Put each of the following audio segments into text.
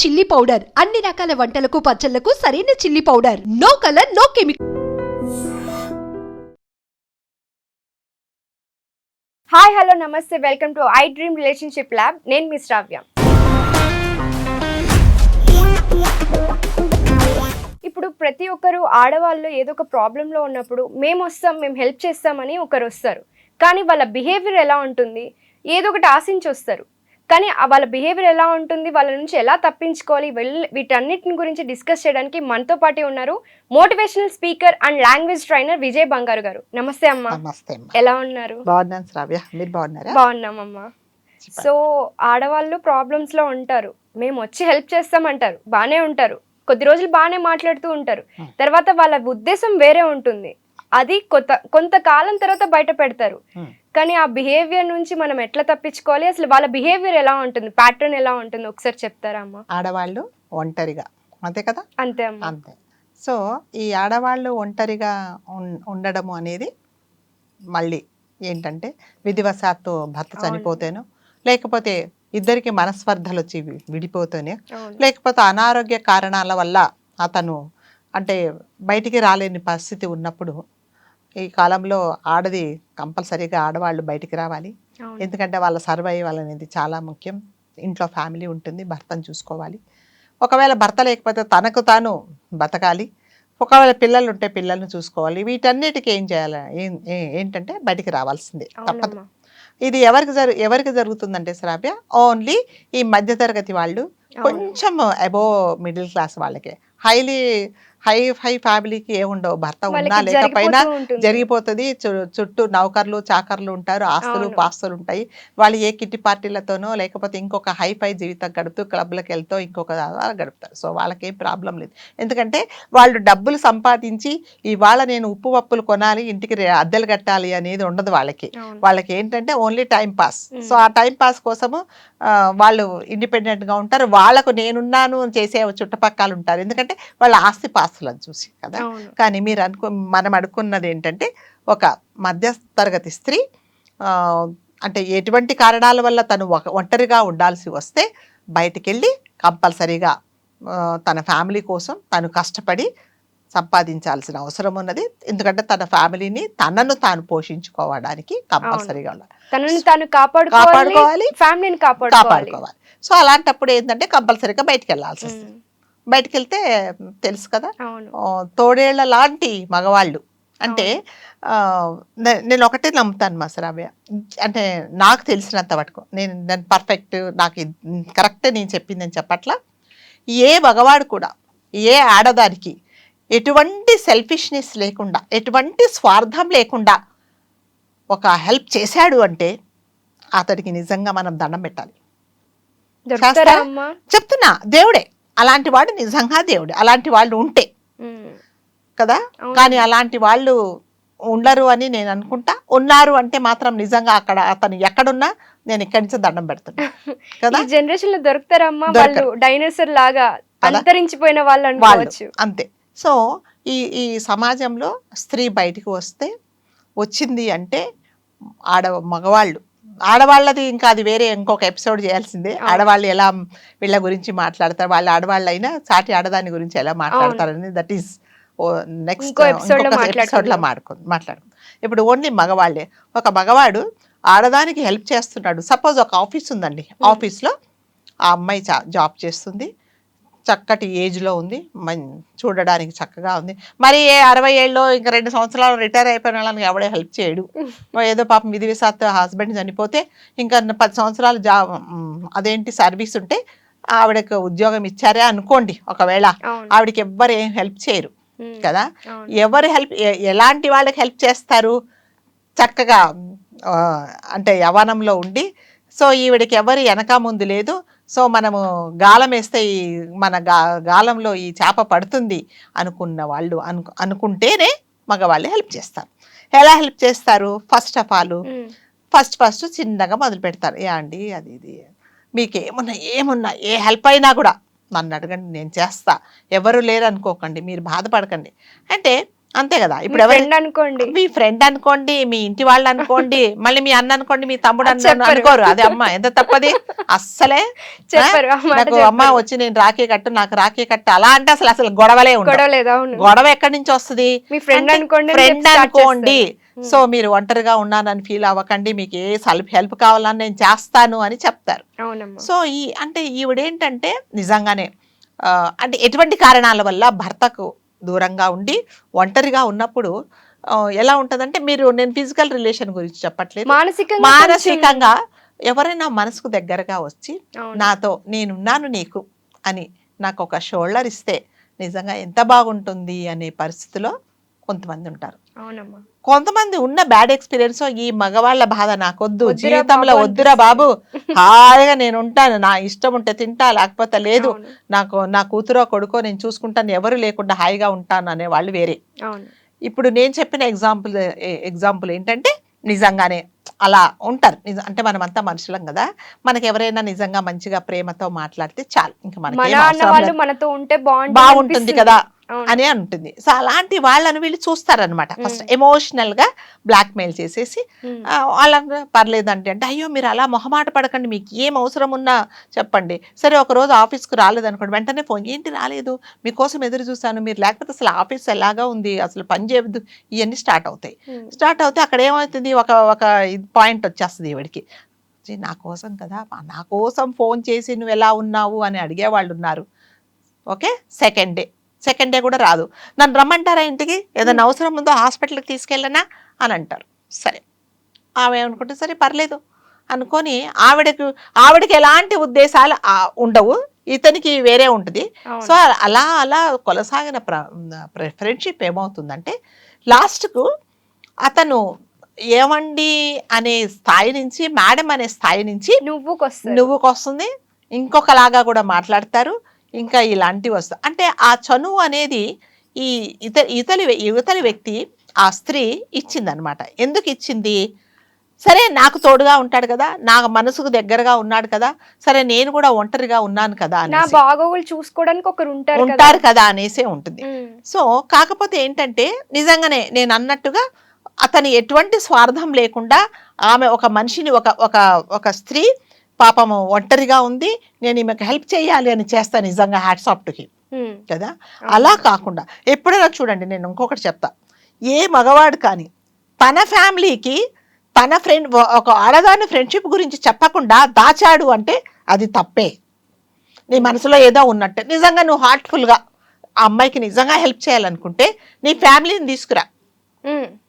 Chilli powder. అన్ని రకాల వంటలకు పచ్చళ్ళకు సరైన chilli powder. No colour no chemical. Hi hello నమస్తే. Welcome to I dream relationship lab. నేను మీ శ్రావ్య. ఇప్పుడు ప్రతి ఒక్కరు ఆడవాళ్ళు ఏదో ఒక ప్రాబ్లంలో ఉన్నప్పుడు మేము వస్తాం మేము హెల్ప్ చేస్తామని ఒకరు వస్తారు. కానీ వాళ్ళ బిహేవియర్ ఎలా ఉంటుంది? ఏదో ఒకటి ఆశించి వస్తారు. కానీ వాళ్ళ బిహేవియర్ ఎలా ఉంటుంది వాళ్ళ నుంచి ఎలా తప్పించుకోవాలి వీళ్ళ- వీటన్నిటిని గురించి డిస్కస్ చేయడానికి మనతో పాటు ఉన్నారు motivational speaker and language trainer Vijay Bangaru garu. నమస్తే అమ్మా. నమస్తే ఎలా ఉన్నారు? బాగున్నాను శ్రావ్య. మీరు బాగున్నారా? బాగున్నామమ్మా. సో ఆడవాళ్ళు ప్రాబ్లమ్స్లో ఉంటారు. మేము వచ్చి హెల్ప్ చేస్తామంటారు. బానే ఉంటారు. కొద్ది రోజులు బాగానే మాట్లాడుతూ ఉంటారు. తర్వాత వాళ్ళ ఉద్దేశం వేరే ఉంటుంది. అది కొత్త కొంతకాలం తర్వాత బయట పెడతారు. కానీ ఆ బిహేవియర్ నుంచి మనం ఎట్లా తప్పించుకోవాలి? అసలు వాళ్ళ బిహేవియర్ ఎలా ఉంటుంది? ప్యాటర్న్ ఎలా ఉంటుంది? ఒకసారి చెప్తారా అమ్మా? ఆడవాళ్ళు ఒంటరిగా. అంతే కదా? అంతే అమ్మా. అంతే. సో ఈ ఆడవాళ్ళు ఒంటరిగా ఉండడము అనేది మళ్ళీ ఏంటంటే విధివశాత్తు భర్త. చనిపోతేనో లేకపోతే ఇద్దరికి మనస్పర్ధలు వచ్చి విడిపోతేనే లేకపోతే అనారోగ్య కారణాల వల్ల అతను అంటే బయటికి రాలేని పరిస్థితి ఉన్నప్పుడు ఈ కాలంలో ఆడది కంపల్సరీగా ఆడవాళ్ళు బయటికి రావాలి. ఎందుకంటే వాళ్ళ సర్వైవల్ అనేది చాలా ముఖ్యం. ఇంట్లో ఫ్యామిలీ ఉంటుంది భర్తను చూసుకోవాలి. ఒకవేళ భర్త లేకపోతే తనకు తాను బతకాలి. ఒకవేళ పిల్లలు ఉంటే పిల్లల్ని చూసుకోవాలి. వీటన్నిటికీ ఏం చేయాలి? ఏంటంటే బయటికి రావాల్సిందే. తప్పదు. ఇది ఎవరికి జరు ఎవరికి జరుగుతుందంటే శ్రావ్య ఓన్లీ ఈ మధ్యతరగతి వాళ్ళు. కొంచెం అబో మిడిల్ క్లాస్ వాళ్ళకే. హైలీ హై హై ఫ్యామిలీకి ఏముండవు భర్త ఉన్నా లేకపోయినా. జరిగిపోతుంది. చుట్టూ నౌకర్లు చాకర్లు ఉంటారు. ఆస్తులు. పాస్తులు ఉంటాయి. వాళ్ళు ఏ కిట్టి పార్టీలతోనో లేకపోతే ఇంకొక హై ఫై జీవితం గడుపుతూ క్లబ్లకు వెళ్తూ ఇంకొక గడుపుతారు. సో వాళ్ళకి ఏం ప్రాబ్లం లేదు. ఎందుకంటే వాళ్ళు డబ్బులు సంపాదించి ఇవాళ నేను ఉప్పు పప్పులు కొనాలి ఇంటికి అద్దెలు కట్టాలి అనేది ఉండదు వాళ్ళకి. వాళ్ళకి ఏంటంటే ఓన్లీ టైం పాస్. సో ఆ టైం పాస్ కోసము వాళ్ళు ఇండిపెండెంట్గా ఉంటారు. వాళ్ళకు నేనున్నాను చేసే చుట్టుపక్కల ఉంటారు. ఎందుకంటే వాళ్ళ ఆస్తి పాస్తులను చూసి కదా. కానీ మీరు అనుకు మనం అనుకున్నది ఏంటంటే ఒక మధ్య తరగతి స్త్రీ అంటే ఎటువంటి కారణాల వల్ల తను ఒంటరిగా ఉండాల్సి వస్తే బయటికి వెళ్ళి కంపల్సరీగా తన ఫ్యామిలీ కోసం తను కష్టపడి సంపాదించాల్సిన అవసరం ఉన్నది. ఎందుకంటే తన ఫ్యామిలీని తనను తాను పోషించుకోవడానికి కంపల్సరీగా ఉండాలి. తనని కాపాడుకోవాలి ఫ్యామిలీని కాపాడుకోవాలి. సో అలాంటప్పుడు ఏంటంటే కంపల్సరీగా బయటికి వెళ్ళాల్సి వస్తుంది బయటికి వెళ్తే తెలుసు కదా? తోడేళ్ళ లాంటి మగవాళ్ళు. అంటే నేను ఒకటే నమ్ముతాను మా శ్రావ్య. అంటే నాకు తెలిసినంత మటుకు. నేను నేను పర్ఫెక్ట్ నాకు కరెక్టే నేను చెప్పిందని చెప్పట్లా. ఏ మగవాడు కూడా ఏ ఆడదానికి ఎటువంటి సెల్ఫిష్నెస్ లేకుండా ఎటువంటి స్వార్థం లేకుండా ఒక హెల్ప్ చేశాడు అంటే అతడికి నిజంగా మనం దండం పెట్టాలి. చెప్తున్నా దేవుడే. అలాంటి వాడు నిజంగా దేవుడే. అలాంటి వాళ్ళు ఉంటే. కదా. కానీ అలాంటి వాళ్ళు ఉండరు అని నేను అనుకుంటా. ఉన్నారు అంటే మాత్రం నిజంగా అక్కడ అతను ఎక్కడున్నా నేను ఇక్కడి నుంచి దండం పెడుతున్నా కదా? జనరేషన్లో దొరుకుతారమ్మా. వాళ్ళు డైనోసర్ లాగా? అంతరించిపోయిన వాళ్ళు వాళ్ళు అనుకోవచ్చు. అంతే. సో ఈ ఈ సమాజంలో స్త్రీ బయటికి వస్తే వచ్చింది అంటే ఆడ మగవాళ్ళు ఆడవాళ్ళది ఇంకా అది వేరే ఇంకొక ఎపిసోడ్ చేయాల్సిందే. ఆడవాళ్ళు ఎలా వీళ్ళ గురించి మాట్లాడతారు వాళ్ళ ఆడవాళ్ళు అయినా సాటి ఆడదాని గురించి ఎలా మాట్లాడతారని దట్ ఈస్ నెక్స్ట్ ఇంకో episode లో ఎపిసోడ్లో మాట్లాడుకుందాం. మాట్లాడుకుందాం. ఇప్పుడు ఓన్లీ మగవాళ్ళే. ఒక మగవాడు ఆడదానికి హెల్ప్ చేస్తున్నాడు. సపోజ్ ఒక ఆఫీస్ ఉందండి. ఆఫీస్లో ఆ అమ్మాయి జాబ్ చేస్తుంది. చక్కటి ఏజ్లో ఉంది. చూడడానికి చక్కగా ఉంది. మరి ఏ అరవై ఏళ్ళలో ఇంకా రెండు సంవత్సరాలు రిటైర్ అయిపోయిన వాళ్ళని ఎవడే హెల్ప్ చేయడు. ఏదో పాపం విధి విసాత్ హస్బెండ్ చనిపోతే ఇంకా పది సంవత్సరాలు జాబ్ అదేంటి సర్వీస్ ఉంటే ఆవిడకు ఉద్యోగం ఇచ్చారే అనుకోండి. ఒకవేళ ఆవిడకి ఎవ్వరు ఏం హెల్ప్ చేయరు. కదా. ఎవరు హెల్ప్ ఎలాంటి వాళ్ళకి హెల్ప్ చేస్తారు? చక్కగా అంటే యవ్వనంలో ఉండి. సో ఈవిడికి ఎవరు వెనక ముందు లేదు. సో మనము గాలం వేస్తే ఈ మన గా గాలంలో ఈ చేప పడుతుంది అనుకున్న వాళ్ళు అను అనుకుంటేనే మగవాళ్ళు హెల్ప్ చేస్తారు. ఎలా హెల్ప్ చేస్తారు? First of all first first చిన్నగా మొదలు పెడతారు. ఏ అండి అది ఇది మీకు ఏమున్నా ఏమున్నా ఏ హెల్ప్ అయినా కూడా నన్ను అడగండి నేను చేస్తా. ఎవరు లేరు అనుకోకండి మీరు బాధపడకండి. అంటే అంతే కదా? ఇప్పుడు ఎవరి ఫ్రెండ్ అనుకోండి. మీ ఫ్రెండ్ అనుకోండి మీ ఇంటి వాళ్ళు అనుకోండి మళ్ళీ మీ అన్న అనుకోండి మీ తమ్ముడు. అనుకోరు. అదే అమ్మ ఎంత తప్పది? అస్సలే నాకు అమ్మ. వచ్చి నేను రాఖీ కట్టు నాకు రాఖీ కట్టు. అలా అంటే అసలు అసలు గొడవలే గొడవ ఎక్కడి నుంచి వస్తుంది? మీ ఫ్రెండ్ అనుకోండి అని ఫ్రెండ్ అనుకోండి. సో మీరు ఒంటరిగా ఉన్నానని ఫీల్ అవ్వకండి. మీకు ఏ హెల్ప్ హెల్ప్ కావాలని నేను చేస్తాను అని చెప్తారు. సో ఈ అంటే ఈవిడేంటంటే నిజంగానే అంటే ఎటువంటి కారణాల వల్ల భర్తకు దూరంగా ఉండి ఒంటరిగా ఉన్నప్పుడు ఎలా ఉంటదంటే మీరు నేను ఫిజికల్ రిలేషన్ గురించి చెప్పట్లేదు. మానసికంగా మానసికంగా ఎవరైనా మనసుకు దగ్గరగా వచ్చి. నాతో నేనున్నాను నీకు అని నాకు ఒక షోల్డర్ ఇస్తే నిజంగా ఎంత బాగుంటుంది అనే పరిస్థితిలో కొంతమంది ఉంటారు. అవునమ్మా. కొంతమంది ఉన్న బ్యాడ్ ఎక్స్పీరియన్స్ ఈ మగవాళ్ళ బాధ నాకొద్దు. జీవితంలో వద్దురా బాబు. హాయిగా నేను ఉంటాను. నా ఇష్టం ఉంటే తింటా లేకపోతే లేదు. నాకు నా కూతురో కొడుకో నేను చూసుకుంటాను. ఎవరు లేకుండా హాయిగా ఉంటాను అనే వాళ్ళు వేరే. ఇప్పుడు నేను చెప్పిన ఎగ్జాంపుల్ ఎగ్జాంపుల్ ఏంటంటే నిజంగానే అలా ఉంటారు. నిజ- అంటే మనం అంతా మనుషులం కదా. మనకి ఎవరైనా నిజంగా మంచిగా ప్రేమతో మాట్లాడితే చాలు. ఇంకా మనకి. మనతో ఉంటే బాగుంటుంది. కదా. అని ఉంటుంది సో అలాంటి వాళ్ళని వీళ్ళు చూస్తారనమాట ఫస్ట్ మ్మ్. ఎమోషనల్గా బ్లాక్ మెయిల్ చేసేసి వాళ్ళని పర్లేదండి అంటే అయ్యో మీరు అలా మొహమాట పడకండి మీకు ఏం అవసరం ఉన్నా చెప్పండి. సరే ఒక రోజు ఆఫీస్కి రాలేదు అనుకోండి వెంటనే ఫోన్ ఏంటి రాలేదు? మీకోసం ఎదురు చూస్తాను మీరు లేకపోతే అసలు ఆఫీస్ ఎలాగా ఉంది? అసలు పని చేయవద్దు ఇవన్నీ స్టార్ట్ అవుతాయి. స్టార్ట్ అవుతే అక్కడ ఏమవుతుంది? ఒక ఒక పాయింట్ వచ్చేస్తుంది ఈవిడికి. "జీ, నా కోసం కదా నా కోసం ఫోన్ చేసి నువ్వు ఎలా ఉన్నావు? అని అడిగే వాళ్ళు ఉన్నారు. Okay? Second day. Second day కూడా రాదు. నన్ను రమ్మంటారా ఇంటికి? ఏదైనా అవసరం ఉందో హాస్పిటల్కి తీసుకెళ్ళనా? అని అంటారు. సరే. ఆమె అనుకుంటే సరే పర్లేదు. అనుకొని ఆవిడకు ఆవిడకి ఎలాంటి ఉద్దేశాలు ఉండవు. ఇతనికి వేరే ఉంటుంది. సో అలా అలా కొనసాగిన ఫ్రెండ్షిప్ ఏమవుతుందంటే లాస్ట్కు అతను ఏమండి అనే స్థాయి నుంచి మేడం అనే స్థాయి నుంచి నువ్వుకొస్తారు. నువ్వుకు వస్తుంది ఇంకొకలాగా కూడా మాట్లాడతారు. ఇంకా ఇలాంటివి వస్తాయి. అంటే ఆ చనువు అనేది ఈ ఇత ఇతలి యువతలి వ్యక్తి ఆ స్త్రీ ఇచ్చిందనమాట. ఎందుకు ఇచ్చింది? సరే నాకు తోడుగా ఉంటాడు కదా నా మనసుకు దగ్గరగా ఉన్నాడు కదా సరే నేను కూడా ఒంటరిగా ఉన్నాను కదా నా బాగోగులు చూసుకోవడానికి ఒకరు ఉంటారు కదా. ఉంటారు కదా అనేసే ఉంటుంది. సో కాకపోతే ఏంటంటే నిజంగానే నేను అన్నట్టుగా అతని ఎటువంటి స్వార్థం లేకుండా ఆమె ఒక మనిషిని ఒక ఒక ఒక స్త్రీ పాపము ఒంటరిగా ఉంది నేను ఈమెకు హెల్ప్ చేయాలి అని చేస్తా నిజంగా హ్యాట్సాఫ్ట్కి ఉమ్. కదా? అలా కాకుండా ఎప్పుడైనా చూడండి నేను ఇంకొకటి చెప్తా. ఏ మగవాడు కానీ తన ఫ్యామిలీకి తన ఫ్రెండ్ ఒక ఆడదాని ఫ్రెండ్షిప్ గురించి చెప్పకుండా దాచాడు అంటే అది తప్పే. నీ మనసులో ఏదో ఉన్నట్టే. నిజంగా నువ్వు హార్ట్ఫుల్గా ఆ అమ్మాయికి నిజంగా హెల్ప్ చేయాలనుకుంటే నీ ఫ్యామిలీని తీసుకురా.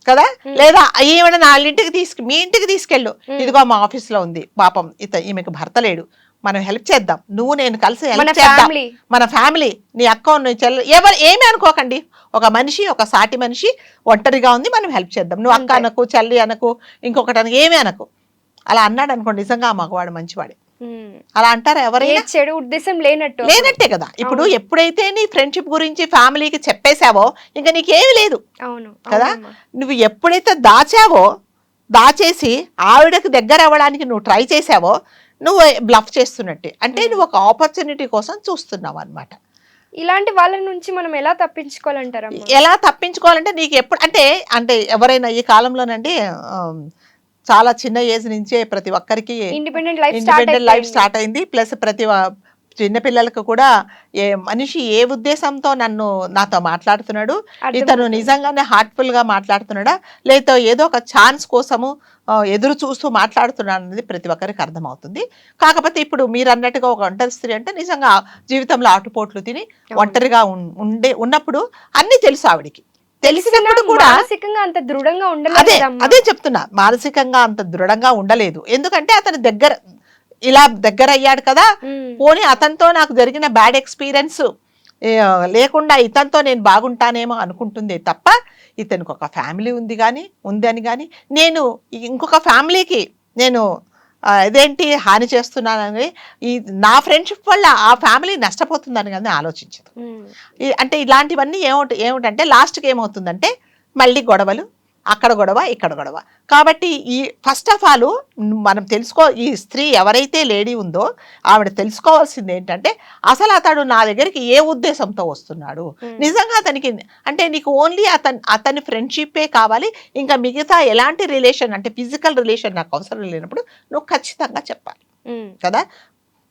కదా? లేదా ఈమెను ఇంటికి తీసుకు మీ ఇంటికి తీసుకెళ్ళు. ఇదిగో మా ఆఫీస్లో ఉంది. పాపం ఇత ఈమెకు భర్త లేడు. మనం హెల్ప్ చేద్దాం. నువ్వు నేను కలిసి హెల్ప్ చేద్దాం. మన ఫ్యామిలీ. నీ అక్క నీ చెల్లి ఎవరు ఏమీ అనుకోకండి. ఒక మనిషి ఒక సాటి మనిషి ఒంటరిగా ఉంది. మనం హెల్ప్ చేద్దాం. నువ్వు అక్క. అనకు చెల్లి అనకు ఇంకొకటి అనకు ఏమీ అనకు. అలా అన్నాడు అనుకోండి నిజంగా మగవాడు మంచివాడే. అలా అంటారా ఎవరైనా? చెడు ఉద్దేశం లేనట్టు. లేనట్టే కదా. ఇప్పుడు. ఎప్పుడైతే నీ ఫ్రెండ్షిప్ గురించి ఫ్యామిలీకి చెప్పేశావో ఇంకా నీకేమీ లేదు. అవును. కదా? నువ్వు ఎప్పుడైతే దాచావో దాచేసి ఆవిడకి దగ్గర అవ్వడానికి నువ్వు ట్రై చేసావో నువ్వు బ్లఫ్ చేస్తున్నట్టే. అంటే. నువ్వు ఒక ఆపర్చునిటీ కోసం చూస్తున్నావు అనమాట ఇలాంటి వాళ్ళ నుంచి మనం ఎలా తప్పించుకోవాలంటారమ్మా? ఎలా తప్పించుకోవాలంటే నీకు ఎప్పుడు అంటే అంటే ఎవరైనా ఈ కాలంలోనండి చాలా చిన్న ఏజ్ నుంచే ప్రతి ఒక్కరికి ఇండిపెండెంట్ లైఫ్ స్టార్ట్ అయింది. ప్లస్ ప్రతి వా- చిన్న పిల్లలకు కూడా ఏ మనిషి ఏ ఉద్దేశంతో నన్ను నాతో మాట్లాడుతున్నాడు ఇతను నిజంగానే హార్ట్ఫుల్గా మాట్లాడుతున్నాడా లేదా ఏదో ఒక ఛాన్స్ కోసము ఎదురు చూస్తూ మాట్లాడుతున్నాడు అనేది ప్రతి ఒక్కరికి అర్థమవుతుంది. కాకపోతే ఇప్పుడు మీరు అన్నట్టుగా ఒక ఒంటరి స్త్రీ అంటే నిజంగా జీవితంలో ఆటుపోట్లు తిని ఒంటరిగా ఉండే ఉన్నప్పుడు అన్ని తెలుసు ఆవిడికి. తెలిసినప్పుడు కూడా మానసికంగా అంత దృఢంగా అదే ఉండలేదు కదమ్మా. అదే చెప్తున్నా మానసికంగా అంత దృఢంగా ఉండలేదు ఎందుకంటే అతని దగ్గర ఇలా దగ్గర అయ్యాడు కదా. పోనీ అతనితో నాకు జరిగిన బ్యాడ్ ఎక్స్పీరియన్స్ లేకుండా ఇతనితో నేను బాగుంటానేమో అనుకుంటుంది తప్ప ఇతనికి ఒక ఫ్యామిలీ ఉంది కానీ ఉంది అని కానీ నేను ఇంకొక ఫ్యామిలీకి నేను ఇదేంటి హాని చేస్తున్నానని ఈ నా ఫ్రెండ్షిప్ వల్ల ఆ ఫ్యామిలీ నష్టపోతుందని కానీ ఆలోచించదు. అంటే ఇలాంటివన్నీ ఏమిటి ఏమిటంటే లాస్ట్కి ఏమవుతుందంటే మళ్ళీ గొడవలు అక్కడ గొడవ ఇక్కడ గొడవ. కాబట్టి ఈ ఫస్ట్ ఆఫ్ ఆల్ మనం తెలుసుకో ఈ స్త్రీ ఎవరైతే లేడీ ఉందో ఆవిడ తెలుసుకోవాల్సింది ఏంటంటే అసలు అతడు నా దగ్గరికి ఏ ఉద్దేశంతో వస్తున్నాడు. నిజంగా అతనికి అంటే నీకు ఓన్లీ అతని అతని ఫ్రెండ్షిప్పే కావాలి ఇంకా మిగతా ఎలాంటి రిలేషన్ అంటే ఫిజికల్ రిలేషన్ నాకు అవసరం లేనప్పుడు నువ్వు ఖచ్చితంగా చెప్పాలి. కదా?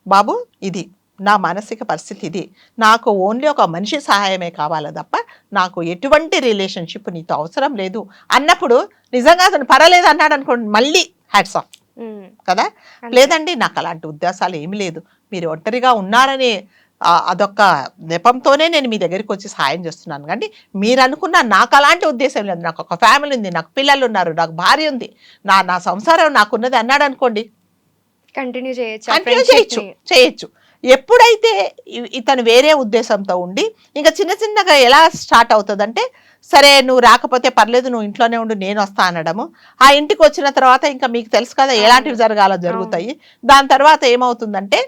బాబు ఇది. నా మానసిక పరిస్థితి ఇది. నాకు ఓన్లీ ఒక మనిషి సహాయమే కావాలి తప్ప నాకు ఎటువంటి రిలేషన్షిప్ నీతో అవసరం లేదు. అన్నప్పుడు నిజంగా అతను పర్వాలేదు అన్నాడు అనుకోండి మళ్ళీ హ్యాట్స్ ఆఫ్. కదా. లేదండి నాకు అలాంటి ఉద్దేశాలు ఏమీ లేదు. మీరు ఒంటరిగా ఉన్నారని అదొక నెపంతోనే నేను మీ దగ్గరికి వచ్చి సహాయం చేస్తున్నాను. కానీ మీరు అనుకున్న నాకు అలాంటి ఉద్దేశం లేదు. నాకు ఒక ఫ్యామిలీ ఉంది నాకు పిల్లలు ఉన్నారు నాకు భార్య ఉంది నా నా సంసారం నాకున్నది అన్నాడు అనుకోండి. కంటిన్యూ చేయొచ్చు కంటిన్యూ చేయొచ్చు. చేయొచ్చు. ఎప్పుడైతే ఇతను వేరే ఉద్దేశంతో ఉండి ఇంకా చిన్న చిన్నగా ఎలా స్టార్ట్ అవుతుందంటే సరే నువ్వు రాకపోతే పర్లేదు నువ్వు ఇంట్లోనే ఉండు నేను వస్తా అనడము. ఆ ఇంటికి వచ్చిన తర్వాత ఇంకా మీకు తెలుసు కదా ఎలాంటివి జరగాలో జరుగుతాయి. దాని తర్వాత ఏమవుతుందంటే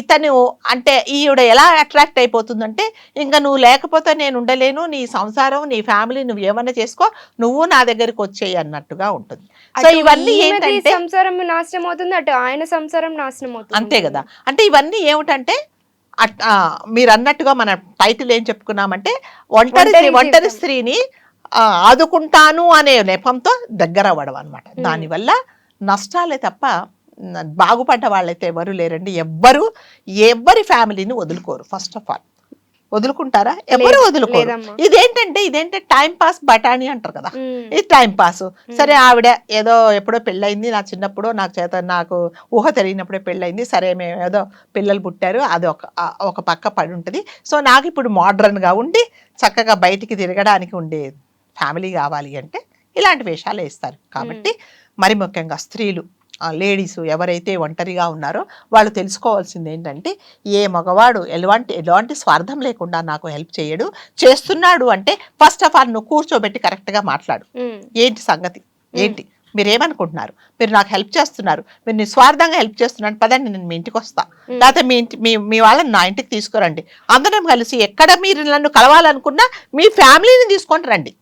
ఇతను అంటే ఈవిడ ఎలా అట్రాక్ట్ అయిపోతుందంటే ఇంకా నువ్వు లేకపోతే నేను ఉండలేను నీ సంసారం నీ ఫ్యామిలీ నువ్వు ఏమన్నా చేసుకో నువ్వు నా దగ్గరికి వచ్చేయి అన్నట్టుగా ఉంటుంది. సో ఇవన్నీ ఏంటంటే సంసారం నాశనం అవుతుంది అటు ఆయన సంసారం నాశనం అవుతుంది అంతే కదా. అంటే ఇవన్నీ ఏమిటంటే మీరు అన్నట్టుగా మన టైటిల్ ఏం చెప్పుకున్నామంటే ఒంటరి ఒంటరి. స్త్రీని ఆదుకుంటాను అనే నెపంతో దగ్గర అవ్వడం అనమాట. దానివల్ల నష్టాలే తప్ప బాగుపడ్డ వాళ్ళైతే ఎవరు లేరండి ఎవ్వరు ఎవ్వరి ఫ్యామిలీని వదులుకోరు ఫస్ట్ ఆఫ్ ఆల్ వదులుకుంటారా? ఎవరు వదులుకోరు. ఇదేంటంటే ఇదేంటే టైం పాస్ బఠానీ అంటారు కదా. ఇది టైం పాస్. సరే ఆవిడ ఏదో ఎప్పుడో పెళ్ళయింది నా చిన్నప్పుడు నాకు చేత నాకు ఊహ తెలియనప్పుడే పెళ్ళయింది. సరే మేము ఏదో పిల్లలు పుట్టారు అది ఒక ఒక పక్క పడి ఉంటుంది. సో నాకు ఇప్పుడు మోడ్రన్గా ఉండి చక్కగా బయటికి తిరగడానికి ఉండే ఫ్యామిలీ కావాలి అంటే ఇలాంటి వేషాలు వేస్తారు కాబట్టి మరి ముఖ్యంగా స్త్రీలు లేడీస్ ఎవరైతే ఒంటరిగా ఉన్నారో వాళ్ళు తెలుసుకోవాల్సింది ఏంటంటే ఏ మగవాడు ఎలాంటి ఎలాంటి స్వార్థం లేకుండా నాకు హెల్ప్ చేయడు చేస్తున్నాడు అంటే ఫస్ట్ ఆఫ్ ఆల్ నువ్వు కూర్చోబెట్టి కరెక్ట్గా మాట్లాడు. ఏంటి సంగతి? ఏంటి? మీరు ఏమనుకుంటున్నారు మీరు నాకు హెల్ప్ చేస్తున్నారు. మీరు నిస్వార్థంగా హెల్ప్ చేస్తున్నారు పదండి నేను మీ ఇంటికి వస్తా. లేకపోతే మీ ఇంటి మీ మీ వాళ్ళని నా ఇంటికి తీసుకురండి. అందరం కలిసి ఎక్కడ మీరు నన్ను కలవాలనుకున్నా మీ ఫ్యామిలీని తీసుకొని రండి.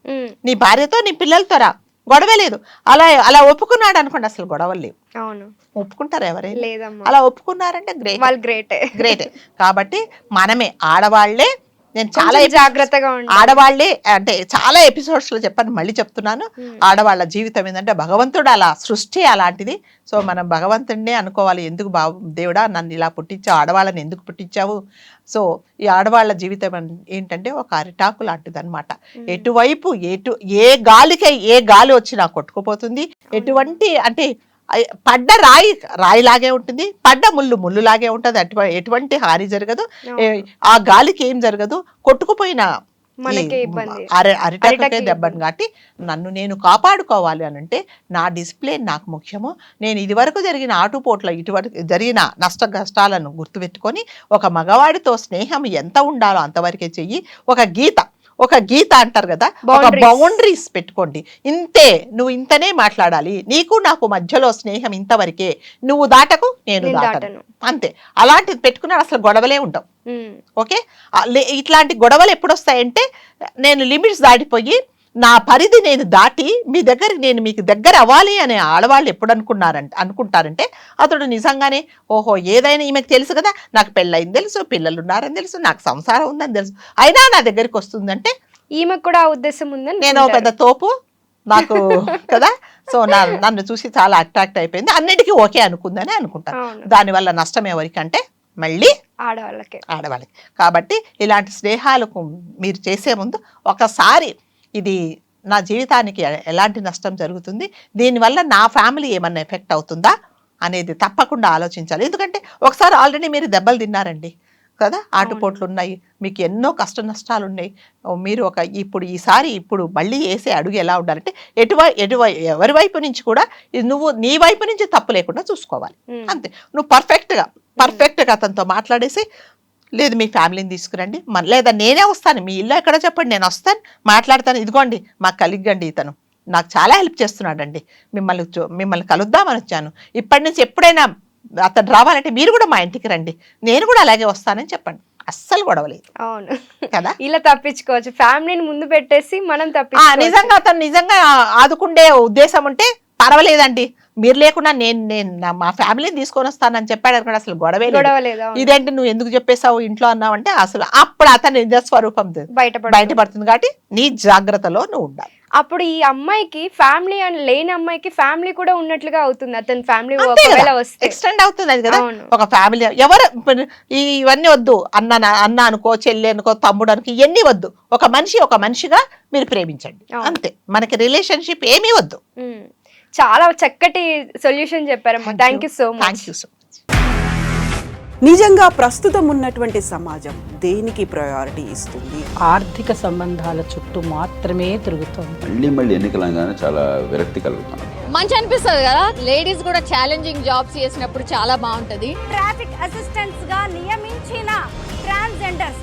నీ భార్యతో నీ పిల్లలతో రా. గొడవ లేదు. అలా అలా ఒప్పుకున్నాడు అనుకోండి అసలు గొడవలు లేవు. అవును. ఒప్పుకుంటారు ఎవరైనా? అలా ఒప్పుకున్నారంటే గ్రేట్. వాళ్ళు గ్రేటే. గ్రేట్. కాబట్టి మనమే ఆడవాళ్ళే నేను చాలా జాగ్రత్తగా ఆడవాళ్ళే అంటే చాలా ఎపిసోడ్స్లో చెప్పాను మళ్ళీ చెప్తున్నాను. ఆడవాళ్ళ జీవితం ఏంటంటే భగవంతుడు అలా సృష్టి అలాంటిది. సో మనం భగవంతుడినే అనుకోవాలి ఎందుకు బాబు దేవుడా నన్ను ఇలా పుట్టించావు ఆడవాళ్ళని ఎందుకు పుట్టించావు? సో ఈ ఆడవాళ్ళ జీవితం ఏంటంటే ఒక అరిటాకు లాంటిది అనమాట. ఎటువైపు ఎటు ఏ గాలికి ఏ గాలి వచ్చినా కొట్టుకుపోతుంది. ఎటువంటి అంటే పడ్డ రాయి రాయిలాగే ఉంటుంది. పడ్డ ముళ్ళు ముళ్ళులాగే ఉంటుంది. అటు ఎటువంటి హాని జరగదు. ఆ గాలికి ఏం జరగదు. కొట్టుకుపోయిన ఈ మనకే ఇబ్బంది. అర అరిటాకే అరిటాకే దెబ్బను కాబట్టి నన్ను నేను కాపాడుకోవాలి అని అంటే నా డిసిప్లిన్ నాకు ముఖ్యము. నేను ఇదివరకు జరిగిన ఆటుపోట్ల ఇటువరకు జరిగిన నష్ట కష్టాలను గుర్తుపెట్టుకొని ఒక మగవాడితో స్నేహం ఎంత ఉండాలో అంతవరకే చెయ్యి. ఒక గీత. ఒక గీత అంటారు కదా ఒక. బౌండరీస్ పెట్టుకోండి. ఇంతే నువ్వు ఇంతనే మాట్లాడాలి. నీకు నాకు మధ్యలో స్నేహం ఇంతవరకే. నువ్వు దాటకు నేను దాటను. అంతే. అలాంటిది పెట్టుకున్నాడు అసలు గొడవలే ఉండవు. ఓకే? ఇట్లాంటి గొడవలు ఎప్పుడు వస్తాయంటే నేను లిమిట్స్ దాటిపోయి నా పరిధి నేను దాటి మీ దగ్గరికి నేను మీకు దగ్గర అవ్వాలి అనే ఆడవాళ్ళు ఎప్పుడు అనుకున్నారంటే అనుకుంటారంటే అతడు నిజంగానే ఓహో ఏదైనా ఈమెకు తెలుసు కదా నాకు పెళ్ళయింది తెలుసు పిల్లలు ఉన్నారని తెలుసు నాకు సంసారం ఉందని తెలుసు. అయినా నా దగ్గరికి వస్తుందంటే ఈమెకు కూడా ఆ ఉద్దేశం ఉందని నేను పెద్ద తోపు నాకు కదా సో నా నన్ను చూసి చాలా అట్రాక్ట్ అయిపోయింది. అన్నిటికీ ఓకే అనుకుందని అనుకుంటాను. దానివల్ల నష్టం ఎవరికంటే మళ్ళీ ఆడవాళ్ళకే. ఆడవాళ్ళకి. కాబట్టి ఇలాంటి స్నేహాలకు మీరు చేసే ముందు ఒకసారి ఇది నా జీవితానికి ఎలాంటి నష్టం జరుగుతుంది? దీనివల్ల నా ఫ్యామిలీ ఏమన్నా ఎఫెక్ట్ అవుతుందా? అనేది తప్పకుండా ఆలోచించాలి. ఎందుకంటే ఒకసారి ఆల్రెడీ మీరు దెబ్బలు తిన్నారండి కదా? ఆటుపోట్లు ఉన్నాయి. మీకు ఎన్నో కష్ట నష్టాలు ఉన్నాయి. మీరు ఒక ఇప్పుడు ఈసారి ఇప్పుడు మళ్ళీ వేసే అడుగు ఎలా ఉండాలంటే ఎటువై ఎటువై ఎవరి వైపు నుంచి కూడా ఇది నువ్వు నీ వైపు నుంచి తప్పు లేకుండా చూసుకోవాలి. అంతే. నువ్వు పర్ఫెక్ట్గా పర్ఫెక్ట్గా అతనితో మాట్లాడేసి లేదు మీ ఫ్యామిలీని తీసుకురండి. మన లేదా నేనే వస్తాను. మీ ఇల్లు ఎక్కడ చెప్పండి నేను వస్తాను మాట్లాడతాను. ఇదిగోండి మా కలిగ్గండి ఇతను. నాకు చాలా హెల్ప్ చేస్తున్నాడండి. మిమ్మల్ని మిమ్మల్ని కలుద్దామని వచ్చాను. ఇప్పటి నుంచి ఎప్పుడైనా అతను రావాలంటే మీరు కూడా మా ఇంటికి రండి. నేను కూడా అలాగే వస్తానని చెప్పండి. అస్సలు గొడవలేదు. అవును. కదా? ఇలా తప్పించుకోవచ్చు. ఫ్యామిలీని ముందు పెట్టేసి మనం తప్పించుకోవచ్చు. నిజంగా అతను నిజంగా ఆదుకుండే ఉద్దేశం ఉంటే పర్వాలేదండి. మీరు లేకుండా నేను నేను నా- మా ఫ్యామిలీని తీసుకొని వస్తానని చెప్పాడు అనుకోండి అసలు గొడవే. ఇదేంటి నువ్వు ఎందుకు చెప్పేసావు ఇంట్లో అన్నావు అంటే అసలు అప్పుడు అతని నిజ స్వరూపం తె- బయటపడు బయటపడుతుంది కాబట్టి నీ జాగ్రత్తలో నువ్వు ఉండాలి. అప్పుడు ఈ అమ్మాయికి ఫ్యామిలీ అని లేని అమ్మాయికి ఫ్యామిలీ కూడా ఉన్నట్లుగా అవుతుంది అతని ఫ్యామిలీ ఎక్స్టెండ్ అవుతుంది అది కదా. ఒక ఫ్యామిలీ ఎవరు ఇవన్నీ వద్దు. అన్న అన్న అనుకో చెల్లి అనుకో తమ్ముడు అనుకో ఇవన్నీ వద్దు. ఒక మనిషి ఒక మనిషిగా మీరు ప్రేమించండి. అంతే. మనకి రిలేషన్షిప్ ఏమీ వద్దు. చాలా చక్కటి solution చెప్పారమ్మా thank you so thank much you so నిజంగా ప్రస్తుతం ఉన్నటువంటి సమాజం దేనికి ప్రయారిటీ ఇస్తుంది? ఆర్థిక సంబంధాల చుట్టూ మాత్రమే తిరుగుతోంది. మళ్ళీ మళ్ళీ ఎన్నికలు అనగానే చాలా విరక్తి కలుగుతున్నాను మంచి అనిపిస్తుంది కదా? లేడీస్ కూడా ఛాలెంజింగ్ జాబ్స్ చేసినప్పుడు చాలా బాగుంటది. ట్రాఫిక్ అసిస్టెంట్స్గా నియమించిన ట్రాన్స్జెండర్స్